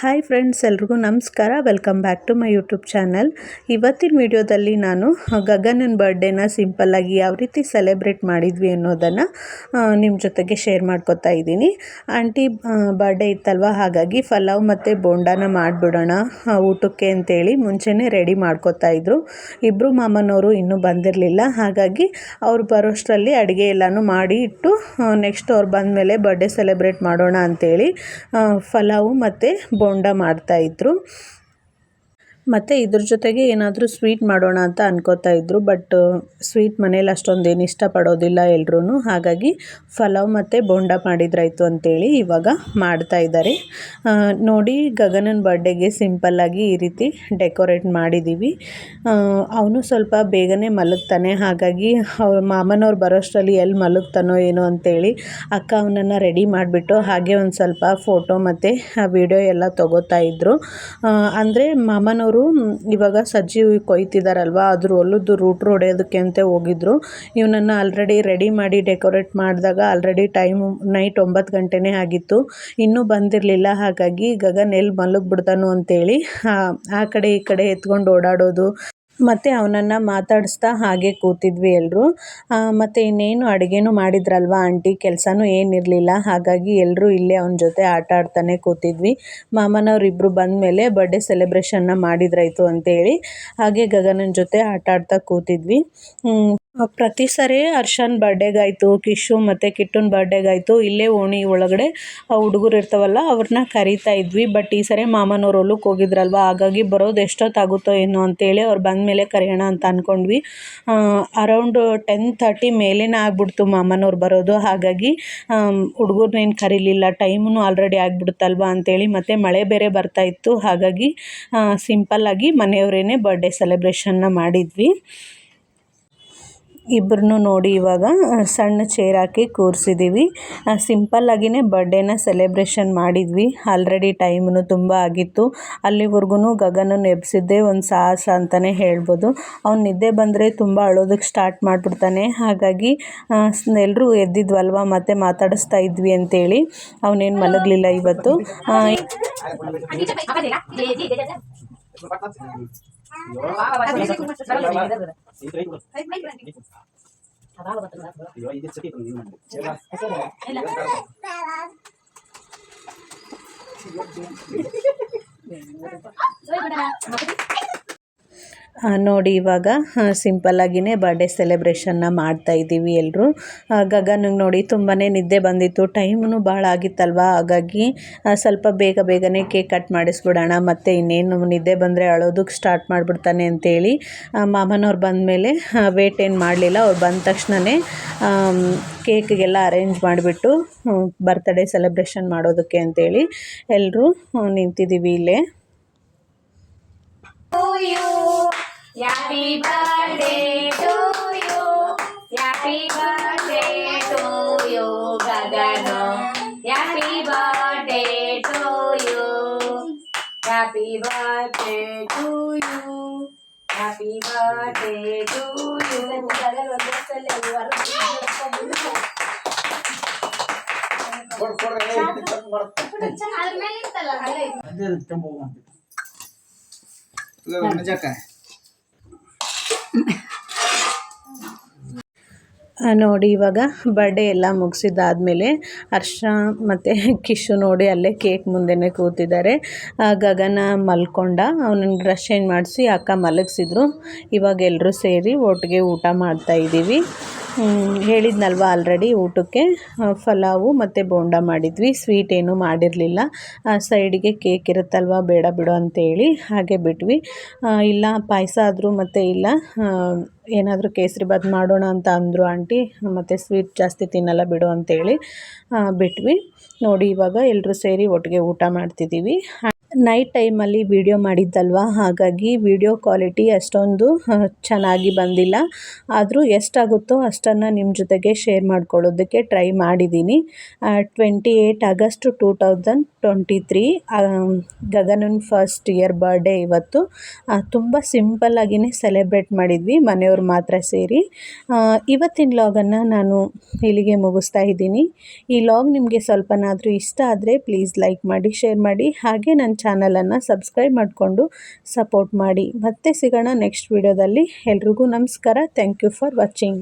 Hi friends ಎಲ್ರಿಗೂ ನಮಸ್ಕಾರ. Welcome back to my YouTube channel ಇವತ್ತಿನ ವಿಡಿಯೋದಲ್ಲಿ ನಾನು ಗಗನನ ಬರ್ಡೇನ ಸಿಂಪಲ್ಲಾಗಿ ಯಾವ ರೀತಿ ಸೆಲೆಬ್ರೇಟ್ ಮಾಡಿದ್ವಿ ಅನ್ನೋದನ್ನು ನಿಮ್ಮ ಜೊತೆಗೆ ಶೇರ್ ಮಾಡ್ಕೊತಾ ಇದ್ದೀನಿ. ಆಂಟಿ ಬರ್ಡೇ ಇತ್ತಲ್ವ? ಹಾಗಾಗಿ ಫಲಾವ್ ಮತ್ತು ಬೋಂಡಾನ ಮಾಡಿಬಿಡೋಣ ಊಟಕ್ಕೆ ಅಂತೇಳಿ ಮುಂಚೆನೇ ರೆಡಿ ಮಾಡ್ಕೊತಾ ಇದ್ರು. ಇಬ್ಬರು ಮಾಮನವರು ಇನ್ನೂ ಬಂದಿರಲಿಲ್ಲ. ಹಾಗಾಗಿ ಅವ್ರು ಬರೋಷ್ಟರಲ್ಲಿ ಅಡುಗೆ ಎಲ್ಲನೂ ಮಾಡಿ ಇಟ್ಟು ನೆಕ್ಸ್ಟ್ ಅವ್ರು ಬಂದಮೇಲೆ ಬರ್ಡೇ ಸೆಲೆಬ್ರೇಟ್ ಮಾಡೋಣ ಅಂತೇಳಿ ಫಲಾವು ಮತ್ತು ಬೋಂಡ ಮಾಡ್ತಾಯಿದ್ರು ಮತ್ತು ಇದ್ರ ಜೊತೆಗೆ ಏನಾದರೂ ಸ್ವೀಟ್ ಮಾಡೋಣ ಅಂತ ಅನ್ಕೋತಾ ಇದ್ರು, ಬಟ್ ಸ್ವೀಟ್ ಮನೇಲಿ ಅಷ್ಟೊಂದೇನು ಇಷ್ಟಪಡೋದಿಲ್ಲ ಎಲ್ಲರೂ ಹಾಗಾಗಿ ಫಲಾವ್ ಮತ್ತು ಬೋಂಡ ಮಾಡಿದ್ರಾಯ್ತು ಅಂತೇಳಿ ಇವಾಗ ಮಾಡ್ತಾ ಇದ್ದಾರೆ. ನೋಡಿ ಗಗನನ ಬರ್ಡೇಗೆ ಸಿಂಪಲ್ಲಾಗಿ ಈ ರೀತಿ ಡೆಕೋರೇಟ್ ಮಾಡಿದ್ದೀವಿ ಅವನು ಸ್ವಲ್ಪ ಬೇಗನೆ ಮಲಗ್ತಾನೆ. ಹಾಗಾಗಿ ಅವ್ರ ಮಾಮನವ್ರು ಬರೋಷ್ಟರಲ್ಲಿ ಎಲ್ಲಿ ಮಲಗ್ತಾನೋ ಏನೋ ಅಂತೇಳಿ ಅಕ್ಕ ಅವನನ್ನು ರೆಡಿ ಮಾಡಿಬಿಟ್ಟು ಹಾಗೆ ಒಂದು ಸ್ವಲ್ಪ ಫೋಟೋ ಮತ್ತು ವಿಡಿಯೋ ಎಲ್ಲ ತೊಗೋತಾ ಇದ್ದರು ಅಂದರೆ ಮಾಮನವರು ಇವಾಗ ಸಜ್ಜಿ ಕೊಯ್ತಿದ್ದಾರಲ್ವ ಅದ್ರ ಹೊಲದ್ದು ರೂಟ್ ಹೊಡೆಯೋದಕ್ಕೆ ಅಂತ ಹೋಗಿದ್ರು. ಇವನನ್ನು ಆಲ್ರೆಡಿ ರೆಡಿ ಮಾಡಿ ಡೆಕೋರೇಟ್ ಮಾಡಿದಾಗ ಆಲ್ರೆಡಿ ಟೈಮ್ ನೈಟ್ ಒಂಬತ್ತು ಗಂಟೆನೇ ಆಗಿತ್ತು. ಇನ್ನೂ ಬಂದಿರಲಿಲ್ಲ, ಹಾಗಾಗಿ ಗಗನ್ ಎಲ್ಲಿ ಮಲಗಿಬಿಡ್ತಾನೋ ಅಂತೇಳಿ ಆ ಕಡೆ ಈ ಕಡೆ ಎತ್ಕೊಂಡು ಓಡಾಡೋದು. ಮತ್ತು ಅವನನ್ನು ಮಾತಾಡಿಸ್ತಾ ಹಾಗೆ ಕೂತಿದ್ವಿ ಎಲ್ಲರೂ ಮತ್ತು ಇನ್ನೇನು ಅಡುಗೆನೂ ಮಾಡಿದ್ರಲ್ವ ಆಂಟಿ? ಕೆಲಸನೂ ಏನಿರಲಿಲ್ಲ. ಹಾಗಾಗಿ ಎಲ್ಲರೂ ಇಲ್ಲೇ ಅವನ ಜೊತೆ ಆಟ ಆಡ್ತಾನೆ ಕೂತಿದ್ವಿ. ಮಾಮನವರಿಬ್ಬರು ಬಂದ ಮೇಲೆ ಬರ್ಡೇ ಸೆಲೆಬ್ರೇಷನ್ನ ಮಾಡಿದ್ರಾಯಿತು ಅಂತೇಳಿ ಹಾಗೆ ಗಗನನ ಜೊತೆ ಆಟ ಆಡ್ತಾ ಕೂತಿದ್ವಿ. ಪ್ರತಿ ಸರಿ ಹರ್ಷನ್ ಬರ್ಡೇಗಾಯಿತು ಕಿಶು ಮತ್ತು ಕಿಟ್ಟುನ ಬರ್ಡೇಗಾಯಿತು ಇಲ್ಲೇ ಓಣಿ ಒಳಗಡೆ ಹುಡುಗರು ಇರ್ತಾವಲ್ಲ ಅವ್ರನ್ನ ಕರೀತಾ ಇದ್ವಿ. ಬಟ್ ಈ ಸರಿ ಮಾಮನವ್ರು ಹೋಗಿದ್ರಲ್ವ? ಹಾಗಾಗಿ ಬರೋದು ಎಷ್ಟೊತ್ತಾಗುತ್ತೋ ಏನೋ ಅಂತೇಳಿ ಅವ್ರು ಬಂದಮೇಲೆ ಕರೆಯೋಣ ಅಂತ ಅಂದ್ಕೊಂಡ್ವಿ ಅರೌಂಡ್ ಟೆನ್ ಥರ್ಟಿ ಮೇಲೇನೆ ಆಗ್ಬಿಡ್ತು ಮಾಮನವ್ರು ಬರೋದು. ಹಾಗಾಗಿ ಹುಡುಗರ್ನೇನು ಕರೀಲಿಲ್ಲ. ಟೈಮೂ ಆಲ್ರೆಡಿ ಆಗಿಬಿಡುತ್ತಲ್ವ ಅಂತೇಳಿ ಮತ್ತು ಮಳೆ ಬೇರೆ ಬರ್ತಾ ಇತ್ತು. ಹಾಗಾಗಿ ಸಿಂಪಲ್ಲಾಗಿ ಮನೆಯವರೇನೆ ಬರ್ಡೇ ಸೆಲೆಬ್ರೇಷನ್ನ ಮಾಡಿದ್ವಿ. ಇಬ್ಬರನ್ನೂ ನೋಡಿ ಇವಾಗ ಸಣ್ಣ ಚೇರ್ ಹಾಕಿ ಕೂರಿಸಿದ್ದೀವಿ ಸಿಂಪಲ್ಲಾಗಿಯೇ ಬರ್ಡೇನ ಸೆಲೆಬ್ರೇಷನ್ ಮಾಡಿದ್ವಿ. ಆಲ್ರೆಡಿ ಟೈಮೂ ತುಂಬ ಆಗಿತ್ತು. ಅಲ್ಲಿವರೆಗೂ ಗಗನನ್ನು ಎಬ್ಸಿದ್ದೇ ಒಂದು ಸಾಹಸ ಅಂತಲೇ ಹೇಳ್ಬೋದು. ಅವ್ನು ನಿದ್ದೆ ಬಂದರೆ ತುಂಬ ಅಳೋದಕ್ಕೆ ಸ್ಟಾರ್ಟ್ ಮಾಡಿಬಿಡ್ತಾನೆ. ಹಾಗಾಗಿ ಎಲ್ಲರೂ ಎದ್ದಿದ್ವಲ್ವ, ಮತ್ತೆ ಮಾತಾಡಿಸ್ತಾ ಇದ್ವಿ ಅಂತೇಳಿ. ಅವನೇನು ಮಲಗಲಿಲ್ಲ ಇವತ್ತು. അയ്യോ ഇത് ചെത്തി ഇല്ല ನೋಡಿ ಇವಾಗ ಸಿಂಪಲ್ಲಾಗಿಯೇ ಬರ್ಡೇ ಸೆಲೆಬ್ರೇಷನ್ನ ಮಾಡ್ತಾ ಇದ್ದೀವಿ ಎಲ್ಲರೂ ಗಗನಿಗೆ ನೋಡಿ ತುಂಬಾ ನಿದ್ದೆ ಬಂದಿತ್ತು. ಟೈಮೂ ಭಾಳ ಆಗಿತ್ತಲ್ವ? ಹಾಗಾಗಿ ಸ್ವಲ್ಪ ಬೇಗ ಬೇಗನೆ ಕೇಕ್ ಕಟ್ ಮಾಡಿಸ್ಬಿಡೋಣ. ಮತ್ತು ಇನ್ನೇನು ನಿದ್ದೆ ಬಂದರೆ ಅಳೋದಕ್ಕೆ ಸ್ಟಾರ್ಟ್ ಮಾಡಿಬಿಡ್ತಾನೆ ಅಂತೇಳಿ ಮಾಮನವ್ರು ಬಂದಮೇಲೆ ವೇಟ್ ಏನು ಮಾಡಲಿಲ್ಲ. ಅವ್ರು ಬಂದ ತಕ್ಷಣವೇ ಕೇಕ್ಗೆಲ್ಲ ಅರೇಂಜ್ ಮಾಡಿಬಿಟ್ಟು ಬರ್ತ್ಡೇ ಸೆಲೆಬ್ರೇಷನ್ ಮಾಡೋದಕ್ಕೆ ಅಂತೇಳಿ ಎಲ್ಲರೂ ನಿಂತಿದ್ದೀವಿ ಇಲ್ಲೇ. Happy birthday to you. Happy birthday to you, Gagano. Happy birthday to you. Happy birthday to you. Happy birthday to you. ಅದ್ರ ಮೇಲೆ ಇತ್ತಲ್ಲ ಅಲ್ಲೇ ಇದೆ ಅದೇ ನೋಡಿ, ಇವಾಗ ಬರ್ಡೇ ಎಲ್ಲ ಮುಗಿಸಿದ್ದಾದಮೇಲೆ ಹರ್ಷ ಮತ್ತು ಕಿಶು ನೋಡಿ ಅಲ್ಲೇ ಕೇಕ್ ಮುಂದೆನೇ ಕೂತಿದ್ದಾರೆ. ಗಗನ ಮಲ್ಕೊಂಡ, ಅವನನ್ನು ಬ್ರಷ್ ಚೇಂಜ್ ಮಾಡಿಸಿ ಅಕ್ಕ ಮಲಗಿಸಿದ್ರು. ಇವಾಗ ಎಲ್ಲರೂ ಸೇರಿ ಒಟ್ಟಿಗೆ ಊಟ ಮಾಡ್ತಾಯಿದ್ದೀವಿ ಹೇಳಿದ್ನಲ್ವ ಆಲ್ರೆಡಿ ಊಟಕ್ಕೆ. ಫಲಾವು ಮತ್ತು ಬೋಂಡ ಮಾಡಿದ್ವಿ. ಸ್ವೀಟ್ ಏನೂ ಮಾಡಿರಲಿಲ್ಲ. ಸೈಡಿಗೆ ಕೇಕ್ ಇರುತ್ತಲ್ವ, ಬೇಡ ಬಿಡು ಅಂತೇಳಿ ಹಾಗೆ ಬಿಟ್ವಿ. ಇಲ್ಲ, ಪಾಯಸ ಆದರೂ ಮತ್ತು ಇಲ್ಲ. ಏನಾದರೂ ಕೇಸರಿಬಾತ್ ಮಾಡೋಣ ಅಂತ ಅಂದರು ಆಂಟಿ ಮತ್ತು ಸ್ವೀಟ್ ಜಾಸ್ತಿ ತಿನ್ನಲ್ಲ ಬಿಡು ಅಂತೇಳಿ ಬಿಟ್ವಿ. ನೋಡಿ ಇವಾಗ ಎಲ್ಲರೂ ಸೇರಿ ಒಟ್ಟಿಗೆ ಊಟ ಮಾಡ್ತಿದ್ದೀವಿ. ನೈಟ್ ಟೈಮಲ್ಲಿ ವೀಡಿಯೋ ಮಾಡಿದ್ದಲ್ವ? ಹಾಗಾಗಿ ವೀಡಿಯೋ ಕ್ವಾಲಿಟಿ ಅಷ್ಟೊಂದು ಚೆನ್ನಾಗಿ ಬಂದಿಲ್ಲ. ಆದರೂ ಎಷ್ಟಾಗುತ್ತೋ ಅಷ್ಟನ್ನು ನಿಮ್ಮ ಜೊತೆಗೆ ಶೇರ್ ಮಾಡ್ಕೊಳ್ಳೋದಕ್ಕೆ ಟ್ರೈ ಮಾಡಿದ್ದೀನಿ twenty eight August two thousand twenty three ಗಗನನ್ first year birthday ಇವತ್ತು. ತುಂಬ ಸಿಂಪಲ್ಲಾಗಿಯೇ ಸೆಲೆಬ್ರೇಟ್ ಮಾಡಿದ್ವಿ, ಮನೆಯವ್ರು ಮಾತ್ರ ಸೇರಿ. ಇವತ್ತಿನ ಲಾಗನ್ನು ನಾನು ಇಲ್ಲಿಗೆ ಮುಗಿಸ್ತಾ ಇದ್ದೀನಿ. ಈ ಲಾಗ್ ನಿಮಗೆ ಸ್ವಲ್ಪನಾದರೂ ಇಷ್ಟ ಆದರೆ ಪ್ಲೀಸ್ ಲೈಕ್ ಮಾಡಿ ಶೇರ್ ಮಾಡಿ. ಹಾಗೆ ನನ್ನ ಚಾನಲನ್ನು ಸಬ್ಸ್ಕ್ರೈಬ್ ಮಾಡಿಕೊಂಡು ಸಪೋರ್ಟ್ ಮಾಡಿ. ಮತ್ತೆ ಸಿಗೋಣ ನೆಕ್ಸ್ಟ್ ವಿಡಿಯೋದಲ್ಲಿ. ಎಲ್ರಿಗೂ ನಮಸ್ಕಾರ. Thank you for watching